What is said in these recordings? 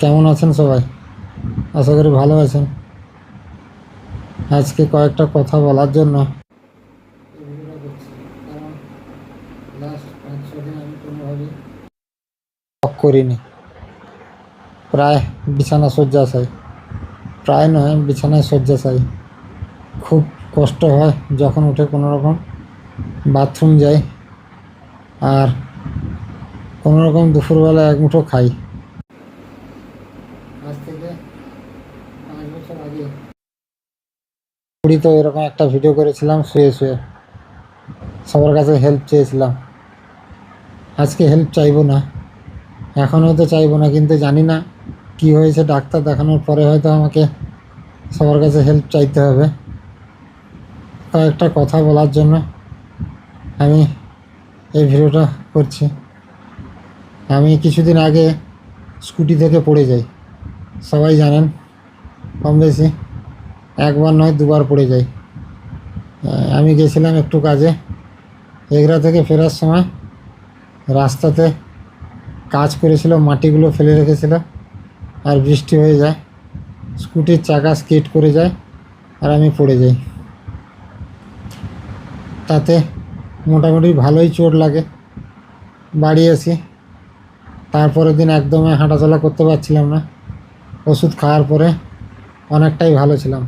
কেমন আছেন সবাই? আশা করি ভালো আছেন। আজকে কয়েকটা কথা বলার জন্য। করিনি। প্রায় বিছানা শয্যাশায়ী প্রায় নয়, বিছানায় শয্যাশায়ী খুব কষ্ট হয় যখন উঠে কোনো রকম বাথরুম যাই। আর কোনো রকম দুপুরবেলা এক মুঠো খাই। থেকে পুরীতে এরকম একটা ভিডিও করেছিলাম, শুয়ে শুয়ে। সবার কাছে হেল্প চেয়েছিলাম। আজকে হেল্প চাইব না। এখন হয়তো চাইব না, কিন্তু জানি না কি হয়েছে, ডাক্তার দেখানোর পরে হয়তো আমাকে সবার কাছে হেল্প চাইতে হবে। কয়েকটা কথা বলার জন্য আমি এই ভিডিওটা করছি। আমি কিছুদিন আগে স্কুটি থেকে পড়ে যাই। সবাই জানেন, কম বেশি, একবার নয়, দুবার পড়ে যাই। আমি গেছিলাম একটু কাজে, এগরা থেকে ফেরার সময় রাস্তাতে কাজ করেছিল, মাটিগুলো ফেলে রেখেছিল আর বৃষ্টি হয়ে যায়, স্কুটির চাকা স্কেট করে যায় আর আমি পড়ে যাই। তাতে মোটামুটি ভালোই চোট লাগে, বাড়ি আসি, তারপরের দিন একদমই হাঁটাচলা করতে পারছিলাম না। ওষুধ খাওয়ার পরে অনেকটাই ভালো ছিলাম।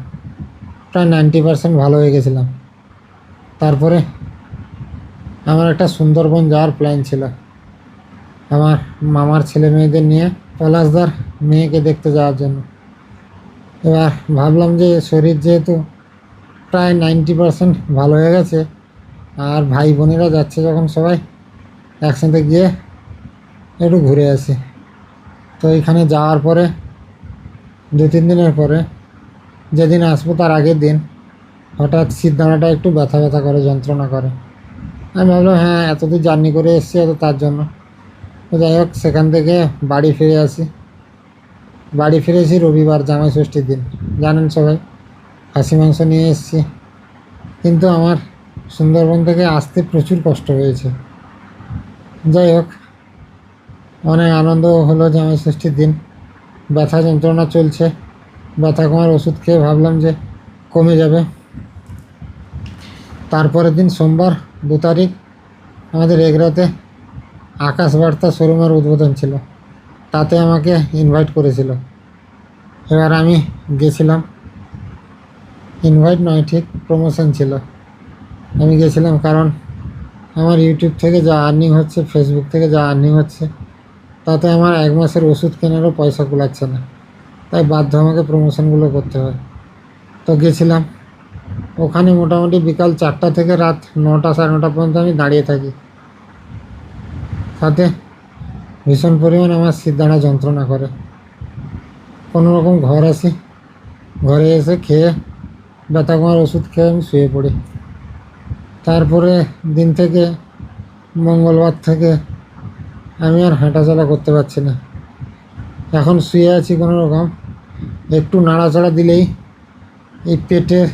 প্রায় নাইনটি পার্সেন্ট ভালো হয়ে গেছিলাম। তারপরে আমার একটা সুন্দরবন যাওয়ার প্ল্যান ছিল। আমার মামার ছেলে মেয়েদের নিয়ে পলাশদার মেয়েকে দেখতে যাওয়ার জন্য। এবার ভাবলাম যে শরীর যেহেতু প্রায় নাইনটি পার্সেন্ট ভালো হয়ে গেছে, আর ভাই বোনেরা যাচ্ছে যখন সবাই, একসাথে গিয়ে একটু ঘুরে আসি। তো এখানে যাওয়ার পরে দু তিন দিনের পরে যেদিন আসব তার আগের দিন হঠাৎ সিদ্ধানাটা একটু ব্যথা ব্যথা করে, যন্ত্রণা করে। আমি ভাবলাম হ্যাঁ এতদূর জার্নি করে এসেছি হয়তো তার জন্য। তো যাই হোক, সেখান থেকে বাড়ি ফিরে আসি। বাড়ি ফিরেছি রবিবার, জামাই ষষ্ঠীর দিন। জানেন সবাই, খাসি মাংস নিয়ে এসেছি। কিন্তু আমার সুন্দরবন থেকে আসতে প্রচুর কষ্ট হয়েছে। যাই হোক, অনেক আনন্দ হলো জামাই ষষ্ঠীর দিন। ব্যথা যন্ত্রণা চলছে। ব্যথা কমার ওষুধ খেয়ে ভাবলাম যে কমে যাবে। তারপরের দিন সোমবার দু তারিখ, আমাদের এগরাতে আকাশ বার্তা শোরুমের উদ্বোধন ছিল। তাতে আমাকে ইনভাইট করেছিল। এবার আমি গেছিলাম। ইনভাইট নয়, ঠিক প্রমোশন ছিল। আমি গেছিলাম কারণ আমার ইউটিউব থেকে যা আর্নিং হচ্ছে ফেসবুক থেকে যা আর্নিং হচ্ছে তাতে আমার এক মাসের ওষুধ কেনারও পয়সা কুলাচ্ছে না। তাই বাধ্য আমাকে প্রমোশনগুলো করতে হয়। তো গেছিলাম। ওখানে মোটামুটি বিকাল চারটা থেকে রাত নটা সাড়ে নটা পর্যন্ত আমি দাঁড়িয়ে থাকি। সাথে ভীষণ পরিমাণ আমার সিদ্ধানা যন্ত্রণা করে। কোনো রকম ঘর আসি, ঘরে এসে খেয়ে ব্যথা কমার ওষুধ খেয়ে আমি শুয়ে পড়ি। তারপরে দিন থেকে মঙ্গলবার থেকে আমি আর হাঁটাচলা করতে পারছি না। এখন শুয়ে আছি কোনো রকম। একটু নাড়াচাড়া দিলেই এই পেটের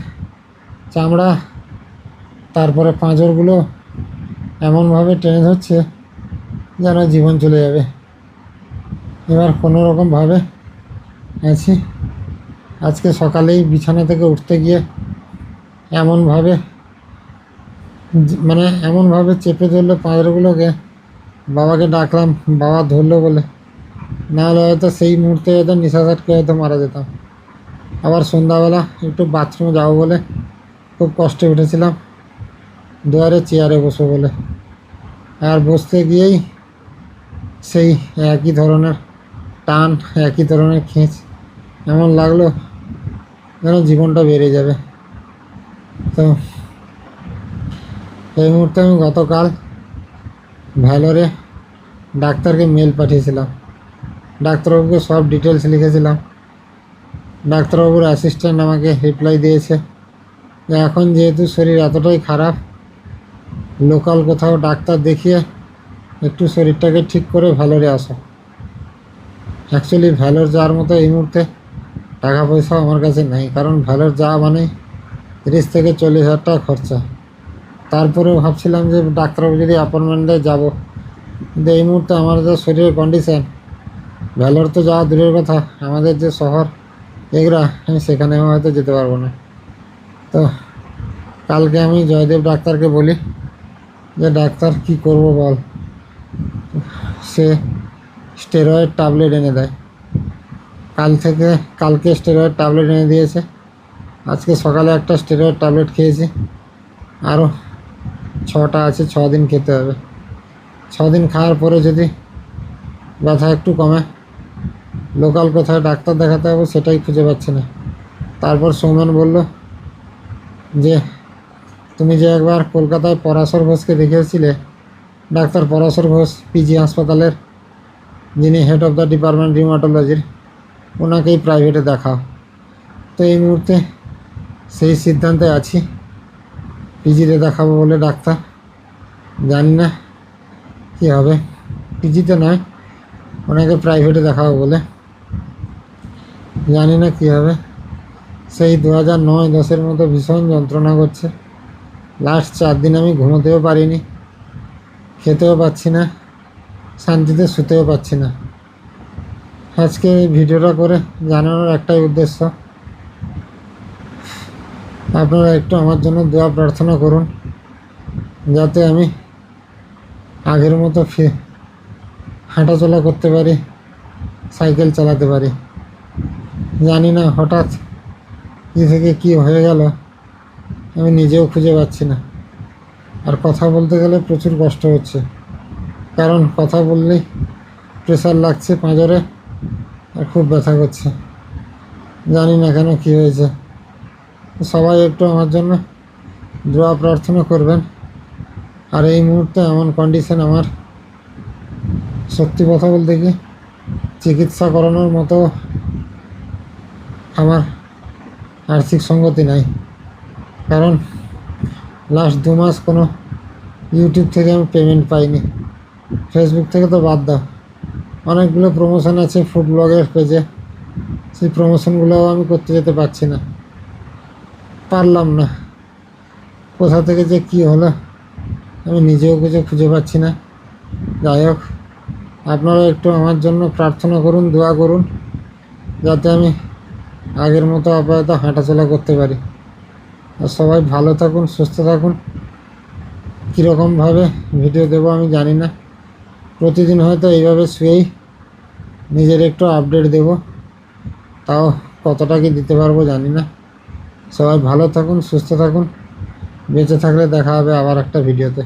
চামড়া, তারপরে পাঁজরগুলো এমনভাবে টেনে ধরছে যেন জীবন চলে যাবে। এবার কোনো রকমভাবে আছি। আজকে সকালেই বিছানা থেকে উঠতে গিয়ে এমনভাবে মানে এমনভাবে চেপে ধরলো পাঁজরগুলোকে বাবাকে ডাকলাম, বাবা ধরলো বলে। নাহলে হয়তো সেই মুহূর্তে হয়তো নিশাসাটকে হয়তো মারা যেতাম। আবার সন্ধ্যাবেলা একটু বাথরুমে যাব বলে খুব কষ্টে উঠেছিলাম। দুয়ারে চেয়ারে বসবো বলে। আর বসতে গিয়েই সেই একই ধরনের টান, একই ধরনের খেঁচ, এমন লাগল যেন জীবনটা বেড়ে যাবে। তো এই মুহূর্তে আমি গতকাল ভ্যালোরে ডাক্তারকে মেল পাঠিয়েছিলাম। ডাক্তারবাবুকে সব ডিটেলস লিখেছিলাম। ডাক্তারবাবুর অ্যাসিস্ট্যান্ট আমাকে রিপ্লাই দিয়েছে। যে এখন যেহেতু শরীর এতটাই খারাপ লোকাল কোথাও ডাক্তার দেখিয়ে একটু শরীরটাকে ঠিক করে ভ্যালোরে আসো। অ্যাকচুয়ালি ভ্যালোর যাওয়ার মতো এই মুহূর্তে টাকা পয়সা আমার কাছে নেই, কারণ ভ্যালোর যাওয়া মানে তিরিশ থেকে চল্লিশ হাজার টাকা খরচা। তারপরেও ভাবছিলাম যে ডাক্তারবাবু যদি অ্যাপয়েন্টমেন্ট যাব। কিন্তু এই মুহূর্তে আমার যা শরীরের কন্ডিশন ভ্যালোর তো যাওয়া দূরের কথা, আমাদের যে শহর, এগুলা আমি সেখানে হয়তো যেতে পারব না। তো কালকে আমি জয়দেব ডাক্তারকে বলি যে, ডাক্তার, কি করব বল? সে স্টেরয়েড ট্যাবলেট এনে দেয়। কাল থেকে, কালকে স্টেরয়েড ট্যাবলেট এনে দিয়েছে। আজকে সকালে একটা স্টেরয়েড ট্যাবলেট খেয়েছি। আরও ছটা আছে ছ দিন খেতে হবে। ছ দিন খাওয়ার পরে যদি ব্যথা একটু কমে, লোকাল কোথায় ডাক্তার দেখাতে হবে সেটাই খুঁজে পাচ্ছি না। তারপর সৌমেন বলল, যে তুমি যে একবার কলকাতায় পরাশর ঘোষকে দেখিয়েছিলে, ডাক্তার পরাশর ঘোষ, পিজি হাসপাতালের যিনি হেড অফ দ্য ডিপার্টমেন্ট রিউমাটোলজির ওনাকেই প্রাইভেটে দেখাও। তো এই মুহূর্তে সেই সিদ্ধান্তে আছি। পিজিতে দেখাবো বলে ডাক্তার। জানি না কী হবে। পিজিতে নয়, ওনাকে প্রাইভেটে দেখাবো বলে। জানি না কী হবে। সেই দু হাজার নয়, দশের মতো ভীষণ যন্ত্রণা করছে। লাস্ট চার দিন আমি ঘুমোতেও পারিনি, খেতেও পাচ্ছি না, শান্তিতে শুতেও পাচ্ছি না। আজকে এই ভিডিওটা করে জানানোর একটাই উদ্দেশ্য আপনারা একটু আমার জন্য দোয়া প্রার্থনা করুন, যাতে আমি আগের মতো ফি হাঁটাচলা করতে পারি, সাইকেল চালাতে পারি। জানি না হঠাৎ কী থেকে কী হয়ে গেল, আমি নিজেও খুঁজে পাচ্ছি না। আর কথা বলতে গেলে প্রচুর কষ্ট হচ্ছে। কারণ কথা বললেই প্রেশার লাগছে পাঁজরে আর খুব ব্যথা করছে। জানি না কেন কী হয়েছে। সবাই একটু আমার জন্য দোয়া প্রার্থনা করবেন। আর এই মুহূর্তে এমন কন্ডিশন আমার। সত্যি কথা বলতে কি, চিকিৎসা করানোর মতো আমার আর্থিক সঙ্গতি নাই। কারণ লাস্ট দু মাস কোনো ইউটিউব থেকে আমি পেমেন্ট পাইনি। ফেসবুক থেকে তো বাদ দাও। অনেকগুলো প্রমোশন আছে ফুড ব্লগের পেজে সেই প্রমোশনগুলোও আমি করতে যেতে পারছি না। পারলাম না। কোথা থেকে যে কী হলো, আমি নিজেও কিছু খুঁজে পাচ্ছি না। যাই হোক, আপনারা একটু আমার জন্য প্রার্থনা করুন, দোয়া করুন, যাতে আমি আগের মতো আপাতত হাঁটাচলা করতে পারি। আর সবাই ভালো থাকুন, সুস্থ থাকুন। কীরকমভাবে ভিডিও দেবো আমি জানি না। প্রতিদিন হয়তো এইভাবে শুয়েই নিজের একটু আপডেট দেব। তাও কতটা কি দিতে পারব জানি না। সবাই ভালো থাকুন সুস্থ থাকুন। বেঁচে থাকলে দেখা হবে আবার একটা ভিডিওতে।